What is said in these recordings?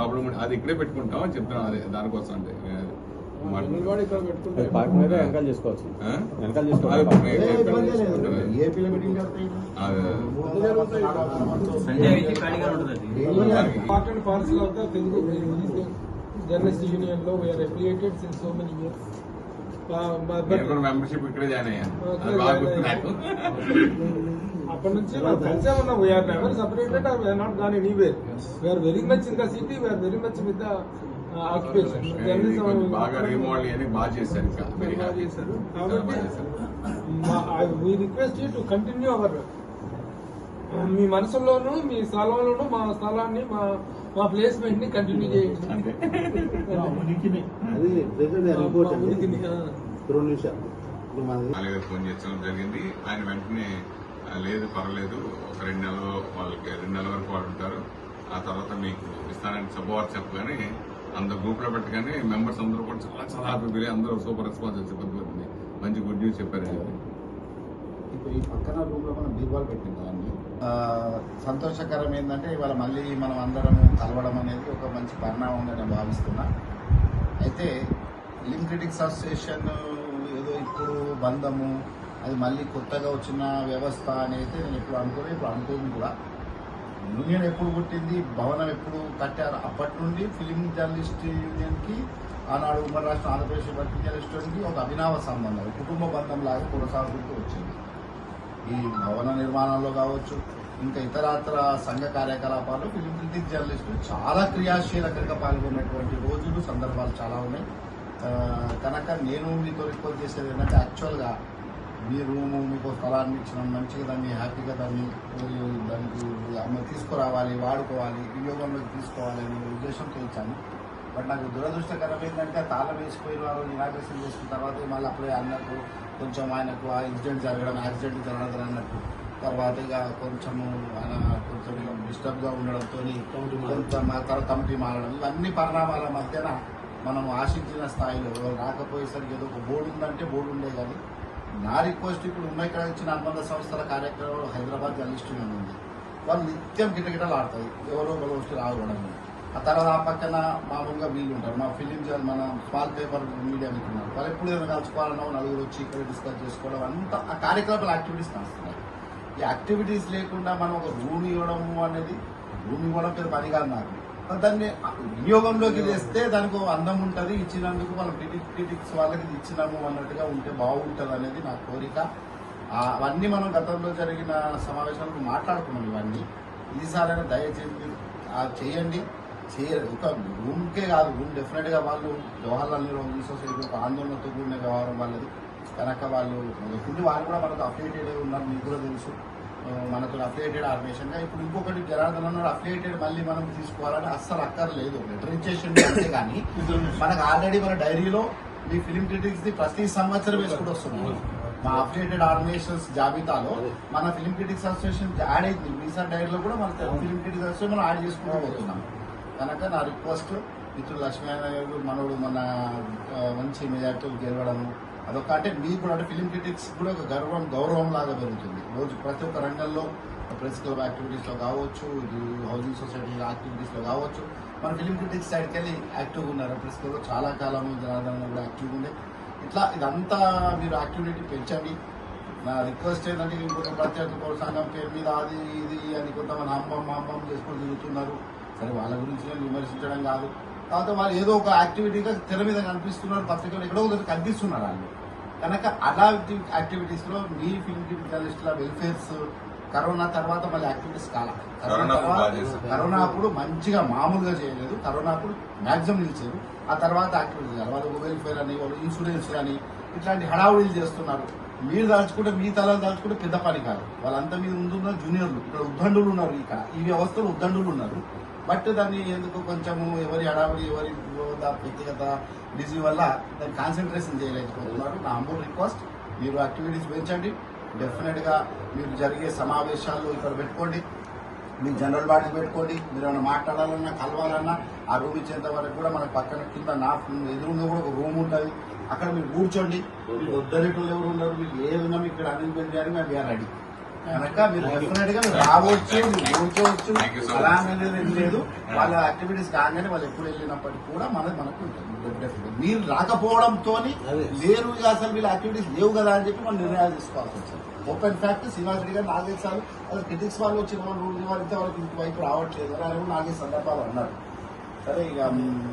Problem అది ఇక్కడే పెట్టుకుంటాం అని చెప్తున్నాం అదే దానికోసం అంటే. జర్నలిస్ట్ యూనియన్లో we're affiliated since so many years నేను కూడా మెంబర్షిప్ ఇక్కడే జాయిన్ అయ్యాను. బాగా అప్పటి నుంచి మనం కలిసే ఉన్నాం. We're never separated or we're not gone anywhere we're very much in the city we're very much with the occupation చేశారు కాబట్టి. We request to continue our మీ మనసులోను మీ స్థలంలోను మా స్థలాన్ని మా మా ప్లేస్మెంట్ని కంటిన్యూ చేయండి. ఫోన్ చేసడం జరిగింది. ఆయన వెంటనే "ఆ, లేదు పర్వాలేదు. ఒక రెండు నెలలు వాళ్ళకి రెండు నెలల వరకు వాళ్ళు ఉంటారు. ఆ తర్వాత మీకు ఇస్తానని శుభవార్త చెప్పగానే అందరు గ్రూప్లో పెట్టగానే మెంబర్స్ అందరూ కూడా చాలా చాలా హ్యాపీ అందరూ సూపర్ రెస్పాన్స్ వచ్చింది మంచి గుడ్ న్యూస్ చెప్పారు అని చెప్పి. ఇప్పుడు ఈ పక్కన రూమ్లో మనం బీర్వాల్ పెట్టింది కదండి సంతోషకరం ఏంటంటే ఇవాళ మళ్ళీ మనం అందరం కలవడం అనేది ఒక మంచి పరిణామంగా నేను భావిస్తున్నా. అయితే ఫిలిం క్రిటిక్స్ అసోసియేషన్ ఏదో ఇప్పుడు బంధము అది మళ్ళీ కొత్తగా వచ్చిన వ్యవస్థ అని అయితే నేను ఎప్పుడు అనుకోలేదు. ఇప్పుడు అనుకోను కూడా. యూనియన్ ఎప్పుడు పుట్టింది? భవనం ఎప్పుడు కట్టారు? అప్పటి నుండి ఫిలిం జర్నలిస్ట్ యూనియన్కి ఆనాడు ఉమ్మడి రాష్ట్రం ఆంధ్రప్రదేశ్ ఫిలిం జర్నలిస్ట్ యూనియన్కి ఒక అవినావ సంబంధం కుటుంబ బంధం లాగా కొనసాగుతూ వచ్చింది. ఈ భవన నిర్మాణంలో కావచ్చు ఇంకా ఇతరత్ర సంఘ కార్యకలాపాలు ఫిలిం క్రిటిక్ జర్నలిస్టులు చాలా క్రియాశీలకంగా పాల్గొన్నటువంటి రోజులు సందర్భాలు చాలా ఉన్నాయి. కనుక నేను మీతో రిక్వెస్ట్ చేసేది ఏంటంటే యాక్చువల్గా మీ రూము మీకు స్థలాన్ని ఇచ్చిన మంచిగా దాన్ని హ్యాపీగా దాన్ని దానికి అమ్మ తీసుకురావాలి వాడుకోవాలి వినియోగంలోకి తీసుకోవాలి అనే ఉద్దేశంతో ఇచ్చాను. బట్ నాకు దురదృష్టకరం ఏంటంటే తాళం వేసిపోయిన వారు ఇనాగ్రేషన్ చేసిన తర్వాత మళ్ళీ అప్పుడే అన్నట్టు కొంచెం ఆయనకు ఆ ఇన్సిడెంట్ జరగడం యాక్సిడెంట్ జరగడం అన్నట్టు. తర్వాత ఇక కొంచెము ఆయన కొంచెం డిస్టర్బ్గా ఉండడంతో ఆ తర్వాత కమిటీ మారడం ఇవన్నీ పరిణామాల మధ్యన మనం ఆశించిన స్థాయిలో రాకపోయేసరికి ఏదో ఒక బోర్డు ఉందంటే బోర్డు ఉండే కానీ నా రిక్వెస్ట్ ఇప్పుడు ఉన్న ఇక్కడ ఇచ్చిన అనుబంధ సంస్థల కార్యక్రమంలో హైదరాబాద్ జర్నలిస్ట్ ఉంది. వాళ్ళు నిత్యం గిటగిటలు ఆడతాయి. ఎవరో ఒకరు వచ్చి రావడం ఆ తర్వాత ఆ పక్కన మామూలుగా వీళ్ళు ఉంటారు. మా ఫిలిం జర్నల్ మన స్మాల్ పేపర్ మీడియా ఉన్నారు వాళ్ళు ఎప్పుడు ఏమైనా కలుసుకోవాలన్నా నలుగురు వచ్చి ఇక్కడ డిస్కస్ చేసుకోవడం అంతా ఆ కార్యకలాపాల యాక్టివిటీస్ నడుస్తున్నాయి ఈ యాక్టివిటీస్ లేకుండా మనం ఒక రూమ్ ఇవ్వడము అనేది రూమ్ ఇవ్వడం పెద్ద పని కాదు నాకు. దాన్ని వినియోగంలోకి తెస్తే దానికి అందం ఉంటుంది. ఇచ్చినందుకు మనం క్రిటిక్ క్రిటిక్స్ వాళ్ళకి ఇచ్చినాము అన్నట్టుగా ఉంటే బాగుంటుంది అనేది నా కోరిక. అవన్నీ మనం గతంలో జరిగిన సమావేశాలకు మాట్లాడుకున్నాం ఇవన్నీ. ఈసారైనా దయచేసి చేయండి. చేయ ఒక రూమ్కే కాదు రూమ్ డెఫినెట్గా వాళ్ళు జవహర్లాల్ నెహ్రూ సొసైటీ ఒక ఆందోళనతో కూడిన వ్యవహారం వాళ్ళది. కనుక వాళ్ళు ముందు వాళ్ళు కూడా మనకు అఫిలియేటెడ్ ఉన్నారు మీకు కూడా తెలుసు. మనకు మనతో అఫిలియేటెడ్ ఆర్గనైజేషన్గా. ఇప్పుడు ఇంకొకటి జనార్దన్ అన్నాడు అఫిలియేటెడ్ మళ్ళీ మనం తీసుకోవాలని అస్సలు అక్కర్లేదు. లెటర్ అంతే కానీ మనకు ఆల్రెడీ మన డైరీలో మీ ఫిలిం క్రిటిక్స్ ది ప్రతి సంవత్సరం వేసుకుంటూ వస్తున్నాం మా అప్డేటెడ్ ఆర్గనైజేషన్స్ జాబితాలో మన ఫిలిం క్రిటిక్స్ అసోసియేషన్ యాడ్ అయింది. వీసా డైరీలో కూడా మన ఫిలిం క్రిటిక్స్ అసోసియేషన్ మనం యాడ్ చేసుకుంటూ పోతున్నాం. కనుక నా రిక్వెస్ట్ మిత్రుడు లక్ష్మీనారాయణ గారు మనోడు మన మంచి మెజార్టీలు గెలవడము అదొక అంటే మీకు కూడా అంటే ఫిలిం క్రిటిక్స్ కూడా ఒక గర్వం గౌరవం లాగా పెరుగుతుంది. రోజు ప్రతి ఒక్క రంగంలో ప్రెస్ క్లబ్ యాక్టివిటీస్లో కావచ్చు ఇది హౌసింగ్ సొసైటీ యాక్టివిటీస్లో కావచ్చు మన ఫిలిం క్రిటిక్స్ సైడ్కి వెళ్ళి యాక్టివ్గా ఉన్నారు. ప్రెస్ క్లబ్లో చాలా కాలం జనార్దన్ కూడా యాక్టివ్గా ఉండే. ఇట్లా ఇదంతా మీరు యాక్టివిటీ పెంచండి. నా రిక్వెస్ట్ ఏంటంటే ఇంకొక ప్రత్యేక ప్రోత్సాహం పేరు మీద అది ఇది అని కొంతమంది అమ్మమ్మ అమ్మమ్మ చేసుకొని తిరుగుతున్నారు. సరే వాళ్ళ గురించి నేను విమర్శించడం కాదు. తర్వాత వాళ్ళు ఏదో ఒక యాక్టివిటీగా తెర మీద కనిపిస్తున్నారు పత్రికలు ఎక్కడో ఒకటి కనిపిస్తున్నారు వాళ్ళు. కనుక అలాంటి యాక్టివిటీస్లో మీ ఫిల్మ్ జర్నలిస్టుల వెల్ఫేర్స్ కరోనా తర్వాత మళ్ళీ యాక్టివిటీస్ కాల. అప్పుడు. కరోనా అప్పుడు మంచిగా మామూలుగా చేయలేదు. కరోనా అప్పుడు మాక్సిమం నిలిచారు. ఆ తర్వాత యాక్టివిటీస్ చేయాలి. వాళ్ళు వెల్ఫేర్ అని వాళ్ళు ఇన్సూరెన్స్ అని ఇట్లాంటి హడావుడీలు చేస్తున్నారు. మీరు దాల్చుకుంటే మీ తలాలు దాల్చుకుంటే పెద్ద పని కాదు. వాళ్ళంతా మీద ముందున్న జూనియర్లు ఇక్కడ ఉద్దండులు ఉన్నారు ఇక్కడ ఈ వ్యవస్థలో ఉద్దండులు ఉన్నారు. బట్ దాన్ని ఎందుకు కొంచెము ఎవరి హడావుడి ఎవరి వ్యక్తిగత బిజీ వల్ల దాన్ని కాన్సన్ట్రేషన్ చేయలేకపోతున్నారు. నా అంబూర్ రిక్వెస్ట్ మీరు యాక్టివిటీస్ పెంచండి. డెఫినెట్గా మీరు జరిగే సమావేశాలు ఇక్కడ పెట్టుకోండి. మీ జనరల్ బాడీ పెట్టుకోండి. మీరు ఏమైనా మాట్లాడాలన్నా కలవాలన్నా ఆ రూమ్ ఇచ్చేంత వరకు కూడా మన పక్కన కింద నా ఎదురుగా కూడా ఒక రూమ్ ఉంటుంది. అక్కడ మీరు కూర్చోండి. మీరు వద్దనేటోళ్ళు ఎవరు ఉన్నారు మీకు ఏదైనా ఇక్కడ అరేంజ్మెంట్ చేయాలి మేము రెడీ కనుక మీరు డెఫినెట్గా మీరు రావచ్చు మీరు కూర్చోవచ్చు. అలా అనేది లేదు వాళ్ళ యాక్టివిటీస్ కాగానే వాళ్ళు ఎప్పుడు వెళ్ళినప్పటికీ కూడా మనది మనకు. మీరు రాకపోవడంతో లేరు అసలు వీళ్ళ యాక్టివిటీస్ లేవు కదా అని చెప్పి మనం నిర్ణయాలు తీసుకోవాల్సి వచ్చింది. ఓపెన్ ఫ్యాక్ట్ శ్రీనివాస్ రెడ్డి గారు నాగేష్ సార్ వాళ్ళ క్రిటిక్స్ వాళ్ళు వచ్చిన వాళ్ళు ఊరిన వాళ్ళు ఇంతవరకు ఇంటి వైపు రావట్లేదు అని ఆయన నాగేష్ సందర్భాలు అన్నారు. సరే ఇక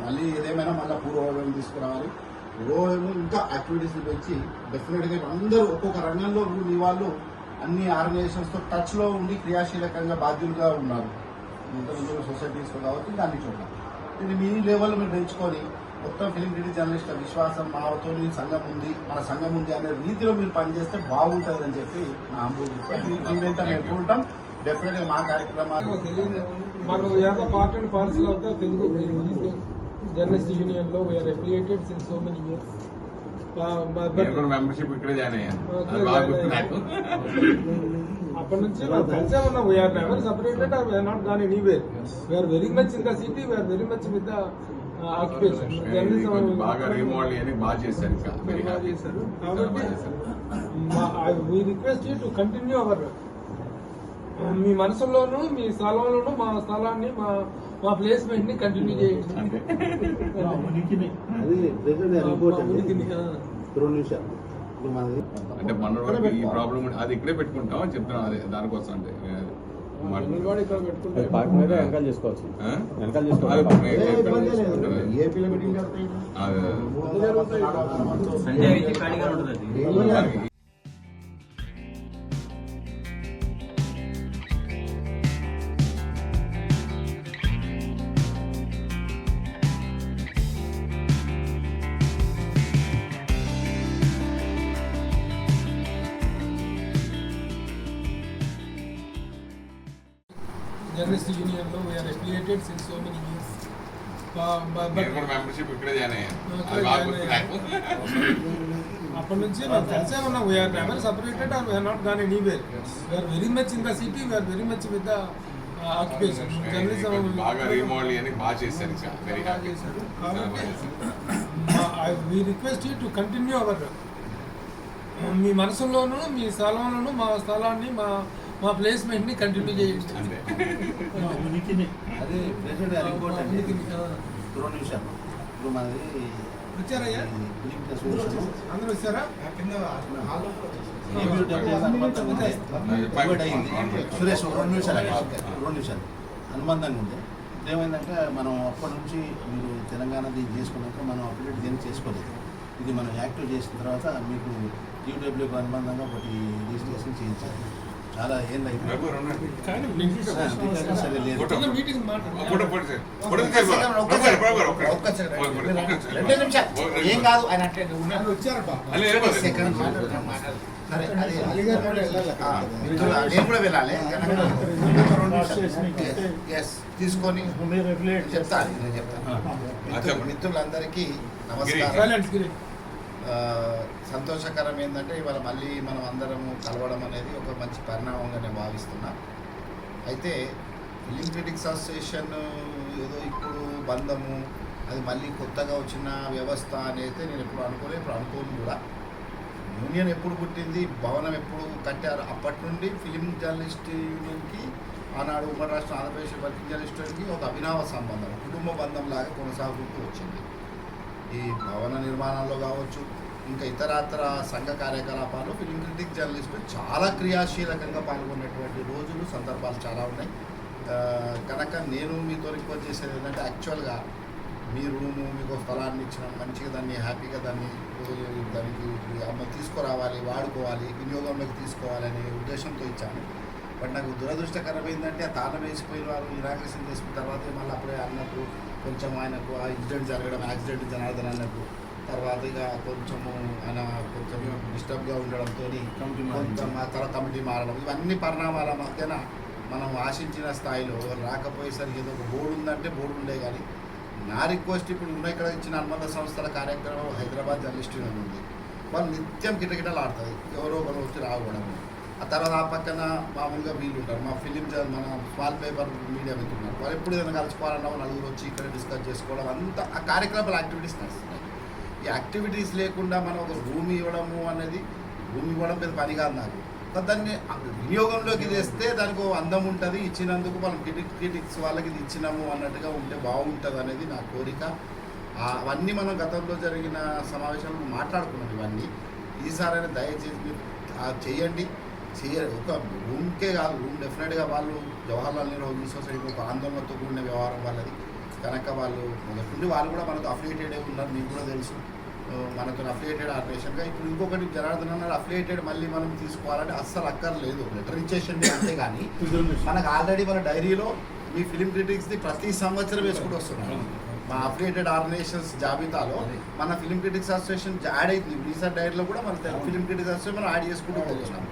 మళ్ళీ ఏదేమైనా మళ్ళీ పూర్వవైపు తీసుకురావాలి. పూర్వవైపు ఇంకా యాక్టివిటీస్ పెంచి డెఫినెట్గా అందరూ ఒక్కొక్క రంగంలో మీ వాళ్ళు అన్ని ఆర్గనైజేషన్స్తో టచ్లో ఉండి క్రియాశీలకంగా బాధ్యులుగా ఉన్నారు. ఇంటర్నేషనల్ సొసైటీస్లో కావచ్చు ఇంకా ఇది మీ లెవెల్ మీరు పెంచుకొని మొత్తం ఫిలిం క్రిటిక్ జర్నలిస్ట్ విశ్వాసం మాతో సంఘం ఉంది మన సంఘం ఉంది అనే రీతిలో మీరు పనిచేస్తే బాగుంటుంది అని చెప్పి నా అంబుతా మేము డెఫినెట్గా మా కార్యక్రమాలు. మనం as part and parcel of the Telugu journalist యూనియన్లో we're affiliated so many years membership ఇక్కడే జాయిన్ అయ్యాను. బాగా గుర్తు నాకు. అప్పటి నుంచి మనం కలిసే ఉన్నాం we're never separated or we're not gone anywhere we're very much in the city we're very much with the occupation బాగా రీమోడల్ అని బాగా చేశారు కాబట్టి we request you to continue our మీ మనసులోను మీ స్థలంలోను మా స్థలాన్ని మా మా ప్లేస్మెంట్ని కంటిన్యూ చేయండి. అంటే మన వరకు ఈ ప్రాబ్లం అది ఇక్కడే పెట్టుకుంటాం అని చెప్తున్నాం అదే దానికోసం అంటే. నిలబడి ఇక్కడ పెట్టుకుంటే పార్క్ మీద వెనకాల చేసుకోవచ్చు. ఆ? వెనకాల అదే జర్నలిస్ట్ యూనియన్లో we're affiliated since so many years అప్పటి నుంచి మనం కలిసే ఉన్నాం. We're never separated or we're not gone anywhere we're very much in the city we're very much with the occupation journalism బాగా రీమోడల్ అని బాగా చేశారు వెరీ హ్యాపీ కాబట్టి we request you to continue our మీ మనసులోను మీ స్థలంలోను మా స్థలాన్ని మా మా ప్లేస్మెంట్ని కంటిన్యూ చేయండి అంతే. అది అండి ఉనికిని, ఆ. రెండు నిమిషాలు. ఇప్పుడు మనది వచ్చారయ్యా? అందరూ వచ్చారా? సురేష్ ఒక రెండు నిమిషాలు అండి. రెండు నిమిషాలు. అనుబంధంగా ఉంది. ఏమైందంటే మనం అప్పటి నుంచి మీరు తెలంగాణ దీన్ని చేసుకున్నాక మనం అప్డేట్ దేనికి చేసుకోలేదు. ఇది మనం యాక్టివ్ చేసిన తర్వాత మీకు యూడబ్ల్యూకి అనుబంధంగా ఒకటి రిజిస్ట్రేషన్ చేయించాలి. చాలా రండి. నిమిషాలు. ఏం కాదు ఆయన అంటే. సెకండ్ నేను కూడా వెళ్ళాలి. ఎస్ తీసుకొని చెప్తాను నేను చెప్తాను. మిత్రులందరికీ నమస్కారం. సంతోషకరం ఏంటంటే ఇవాళ మళ్ళీ మనం అందరము కలవడం అనేది ఒక మంచి పరిణామంగా నేను భావిస్తున్నా. అయితే ఫిలిం క్రిటిక్స్ అసోసియేషన్ ఏదో ఇప్పుడు బంధము అది మళ్ళీ కొత్తగా వచ్చిన వ్యవస్థ అని అయితే నేను ఎప్పుడు అనుకోలేదు ఇప్పుడు అనుకోను కూడా. యూనియన్ ఎప్పుడు పుట్టింది భవనం ఎప్పుడు కట్టారు అప్పటి నుండి ఫిలిం జర్నలిస్ట్ యూనియన్కి ఆనాడు ఉమ్మడి రాష్ట్రం ఆంధ్రప్రదేశ్ వర్కింగ్ జర్నలిస్టులకి ఒక అభినవ సంబంధం కుటుంబ బంధం లాగా కొనసాగుతూ వచ్చింది. ఈ భవన నిర్మాణంలో కావచ్చు ఇంకా ఇతరత్ర సంఘ కార్యకలాపాలు ఫిలిం క్రిటిక్ జర్నలిస్టులు చాలా క్రియాశీలకంగా పాల్గొన్నటువంటి రోజులు సందర్భాలు చాలా ఉన్నాయి. కనుక నేను మీతో రిక్వెస్ట్ చేసేది ఏంటంటే యాక్చువల్గా మీ రూము మీకు స్థలాన్ని ఇచ్చిన మంచిగా దాన్ని హ్యాపీగా దాన్ని దానికి అమ్మ తీసుకురావాలి వాడుకోవాలి వినియోగంలోకి తీసుకోవాలి అనే ఉద్దేశంతో ఇచ్చాను. బట్ నాకు దురదృష్టకరం ఏంటంటే ఆ తాళం వేసిపోయిన వారు ఇనాగ్రేషన్ చేసిన తర్వాత మళ్ళీ అప్పుడే అన్నకు కొంచెం ఆయనకు ఆ ఇన్సిడెంట్ జరగడం యాక్సిడెంట్ జనార్దన్ అన్నకు తర్వాత ఇక కొంచెము ఆయన కొంచెం డిస్టర్బ్గా ఉండడంతో కొంచెం ఆ తర్వాత కమిటీ మారడం. ఇవన్నీ పరిణామాల మధ్యన మనం ఆశించిన స్థాయిలో రాకపోయేసరికి ఏదో ఒక బోర్డు ఉందంటే బోర్డు ఉండే కానీ నా రిక్వెస్ట్ ఇప్పుడు ఉన్న ఇక్కడ ఇచ్చిన అనుబంధ సంస్థల కార్యక్రమం హైదరాబాద్ జర్నలిస్ట్ యూనియన్ ఉంది. వాళ్ళు నిత్యం కిటకిటలు ఆడుతుంది ఎవరో ఒకరు వచ్చి రావడం. ఆ తర్వాత ఆ పక్కన మామూలుగా వీళ్ళు ఉంటారు మా ఫిలిం మన స్మాల్ పేపర్ మీడియా మిత్రున్నారు వాళ్ళు ఎప్పుడు ఏదైనా కలుసుకోవాలన్నా నలుగురు వచ్చి ఇక్కడ డిస్కస్ చేసుకోవడం అంతా ఆ కార్యక్రమాల యాక్టివిటీస్ నడుస్తున్నాయి. యాక్టివిటీస్ లేకుండా మనం ఒక రూమ్ ఇవ్వడము అనేది భూమి ఇవ్వడం పెద్ద పని కాదు నాకు. దాన్ని వినియోగంలోకి తెస్తే దానికి అందం ఉంటుంది. ఇచ్చినందుకు మనం క్రిటిక్ క్రిటిక్స్ వాళ్ళకి ఇది ఇచ్చినాము అన్నట్టుగా ఉంటే బాగుంటుంది అనేది నా కోరిక. అవన్నీ మనం గతంలో జరిగిన సమావేశాలు మాట్లాడుకున్నాం ఇవన్నీ. ఈసారైనా దయచేసి మీరు చేయండి. చేయ ఒక రూమ్కే కాదు రూమ్ డెఫినెట్గా వాళ్ళు జవహర్లాల్ నెహ్రూ హౌసింగ్ సొసైటీ ఒక ఆందోళనతో కూడిన వ్యవహారం వాళ్ళది. కనుక వాళ్ళు మొదటి వాళ్ళు కూడా మనకు అఫిలియేటెడ్ ఉన్నారు మీకు కూడా తెలుసు. ఆ, మనతో అఫిలియేటెడ్ ఆపరేషన్గా ఇప్పుడు ఇంకొకటి జనార్దన్ అన్నారు అఫిలియేటెడ్ మళ్ళీ మనం తీసుకోవాలంటే అస్సలు అక్కర్లేదు. లెటర్ ఇచ్చేసండి అంతే కానీ మనకు ఆల్రెడీ మన డైరీలో మీ ఫిలిం క్రిటిక్స్ది ప్రతి సంవత్సరం వేసుకుంటూ వస్తున్నాం మా అఫిలియేటెడ్ ఆర్గనైజేషన్స్ జాబితాలో మన ఫిలిం క్రిటిక్స్ అసోసియేషన్ యాడ్ అవుతుంది ఇప్పుడు ఈసారి డైరీలో కూడా మన ఫిలిం క్రిటిక్స్ అసోసియేషన్ మనం యాడ్ చేసుకుంటూ పోతున్నాం.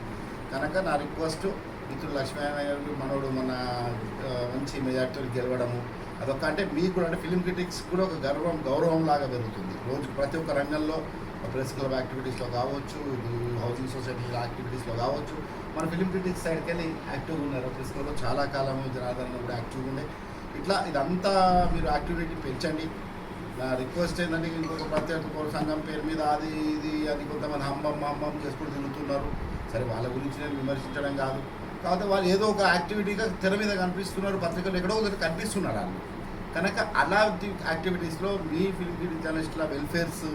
కనుక నా రిక్వెస్ట్ మిత్రులు లక్ష్మీనారాయణ గారు మనోడు మన మంచి మెజార్టీతో గెలవడము అదొక అంటే మీకు కూడా అంటే ఫిలిం క్రిటిక్స్ కూడా ఒక గర్వం గౌరవం లాగా పెరుగుతుంది. రోజు ప్రతి ఒక్క రంగంలో ప్రెస్ క్లబ్ యాక్టివిటీస్లో కావచ్చు హౌసింగ్ సొసైటీ యాక్టివిటీస్లో కావచ్చు మన ఫిలిం క్రిటిక్స్ సైడ్కి వెళ్ళి యాక్టివ్గా ఉన్నారు. ప్రెస్ క్లబ్లో చాలా కాలం జనార్దన్ కూడా యాక్టివ్గా ఉండే. ఇట్లా ఇదంతా మీరు యాక్టివిటీ పెంచండి. నా రిక్వెస్ట్ ఏంటంటే ఇంకొక ప్రత్యేక పౌర సంఘం పేరు మీద అది ఇది అది కొంతమంది హమ్మం హమ్మం చేసుకుని తిరుగుతున్నారు. సరే వాళ్ళ గురించి నేను విమర్శించడం కాదు. కాకపోతే వాళ్ళు ఏదో ఒక యాక్టివిటీగా తెర మీద కనిపిస్తున్నారు పత్రికలు ఎక్కడో ఒకటి కనిపిస్తున్నారు వాళ్ళు. కనుక అలాంటి యాక్టివిటీస్లో మీ ఫిల్మ్ జర్నలిస్టుల వెల్ఫేర్స్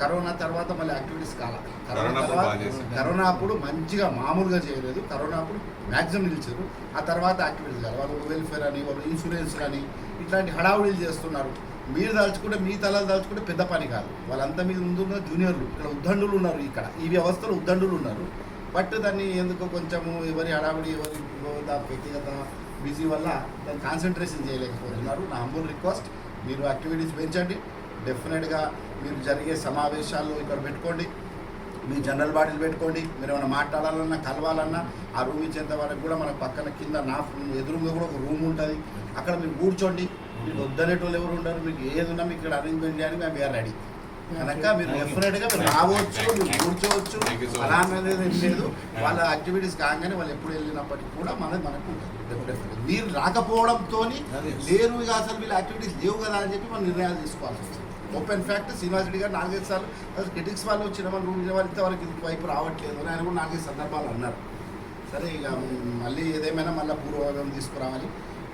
కరోనా తర్వాత మళ్ళీ యాక్టివిటీస్ కాల. కరోనా చేశారు. కరోనా అప్పుడు మంచిగా మామూలుగా చేయలేదు. కరోనా అప్పుడు మ్యాక్సిమం నిలిచారు. ఆ తర్వాత యాక్టివిటీస్ కాదు వాళ్ళు వెల్ఫేర్ అని వాళ్ళు ఇన్సూరెన్స్ అని ఇట్లాంటి హడావుడీలు చేస్తున్నారు. మీరు దాల్చుకుంటే మీ తలాలు దాల్చుకుంటే పెద్ద పని కాదు. వాళ్ళంతా మీద ముందున్న జూనియర్లు ఇక్కడ ఉద్దండులు ఉన్నారు ఇక్కడ. ఈ వ్యవస్థలో ఉద్దండులు ఉన్నారు. బట్ దాన్ని ఎందుకో కొంచెము ఎవరి హడావుడి ఎవరి వ్యక్తిగత బిజీ వల్ల దాన్ని కాన్సన్ట్రేషన్ చేయలేకపోతున్నారు. నా హంబుల్ రిక్వెస్ట్ మీరు యాక్టివిటీస్ పెంచండి. డెఫినెట్గా మీరు జరిగే సమావేశాల్లో ఇక్కడ పెట్టుకోండి. మీ జనరల్ బాడీలు పెట్టుకోండి. మీరు ఏమైనా మాట్లాడాలన్నా కలవాలన్నా ఆ రూమ్ ఇచ్చేంత వరకు కూడా మన పక్కన కింద నా ఎదురుగా కూడా ఒక రూమ్ ఉంటుంది. అక్కడ మీరు కూర్చోండి. మీకు వద్దనేటోళ్ళు ఎవరు ఉండరు. మీకు ఏది ఉన్నా మీకు ఇక్కడ అరేంజ్మెంట్ చేయడానికి మేము రెడీ కనుక మీరు డెఫినెట్గా మీరు రావచ్చు మీరు కూర్చోవచ్చు. అలా అనేది ఏం లేదు. వాళ్ళ యాక్టివిటీస్ కాగానే వాళ్ళు ఎప్పుడు వెళ్ళినప్పటికీ కూడా మనది మనకు. మీరు రాకపోవడంతో లేరు ఇక అసలు వీళ్ళ యాక్టివిటీస్ లేవు కదా అని చెప్పి మనం నిర్ణయాలు తీసుకోవాల్సి వస్తుంది. ఓపెన్ ఫ్యాక్ట్ శ్రీనివాస్ రెడ్డి గారు నాలుగైదు సార్లు అసలు క్రిటిక్స్ వాళ్ళు వచ్చిన వాళ్ళు రూమ్ వాళ్ళు ఇంతవరకు ఇంత వైపు రావట్లేదు అని ఆయన కూడా నాలుగైదు సందర్భాలు అన్నారు. సరే ఇక మళ్ళీ ఏదేమైనా మళ్ళీ పూర్వవైభవం తీసుకురావాలి.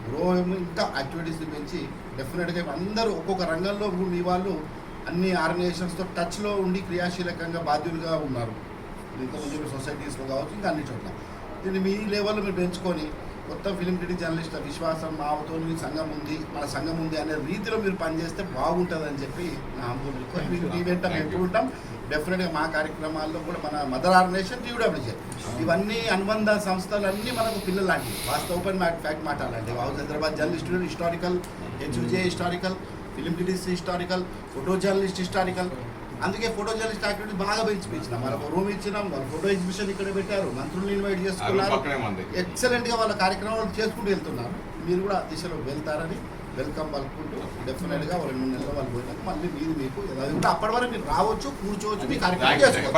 పూర్వవైభవం ఇంకా యాక్టివిటీస్ని పెంచి డెఫినెట్గా అందరూ ఒక్కొక్క రంగంలో మీ వాళ్ళు అన్ని ఆర్గనైజేషన్స్తో టచ్లో ఉండి క్రియాశీలకంగా బాధ్యులుగా ఉన్నారు. ఇంతకుముందు సొసైటీస్లో కావచ్చు ఇంకా అన్ని చోట్ల. దీన్ని మీ లెవెల్లో మీరు పెంచుకొని కొత్త ఫిలిం క్రిటిక్ జర్నలిస్ట్ విశ్వాసం మావతో మీ సంఘం ఉంది మన సంఘం ఉంది అనే రీతిలో మీరు పనిచేస్తే బాగుంటుంది అని చెప్పి నా మీకు ఈ వెంట ఉంటాం డెఫినెట్గా మా కార్యక్రమాల్లో కూడా మన మదర్ ఆర్గనైజేషన్ టీడబ్ల్యూజే ఇవన్నీ అనుబంధ సంస్థలు అన్నీ మనకు పిల్లలు లాంటివి వాస్తవ ఓపెన్ ఫ్యాక్ట్ మాట్లాడాలంటే. House Hyderabad journalist historical HUJ historical film critics historical photo journalist historical. అందుకే ఫోటో జర్నలిస్ట్ యాక్టివిటీ బాగా పెంచి పెంచినాం వాళ్ళకు రూమ్ ఇచ్చినాం వాళ్ళ ఫోటో ఎగ్జిబిషన్ ఇక్కడ పెట్టారు. మంత్రులు ఇన్వైట్ చేసుకున్నారు. ఎక్సలెంట్గా వాళ్ళ కార్యక్రమాలు చేసుకుంటూ వెళ్తున్నారు. మీరు కూడా ఆ దిశలో వెళ్తారని వెల్కమ్ పలుకుంటూ డెఫినెట్గా రెండు మూడు నెలలు వాళ్ళు పోయినాక మళ్ళీ మీరు మీకు అప్పటి వరకు మీరు రావచ్చు కూర్చోవచ్చు మీ కార్యక్రమం. చేసుకోవచ్చు.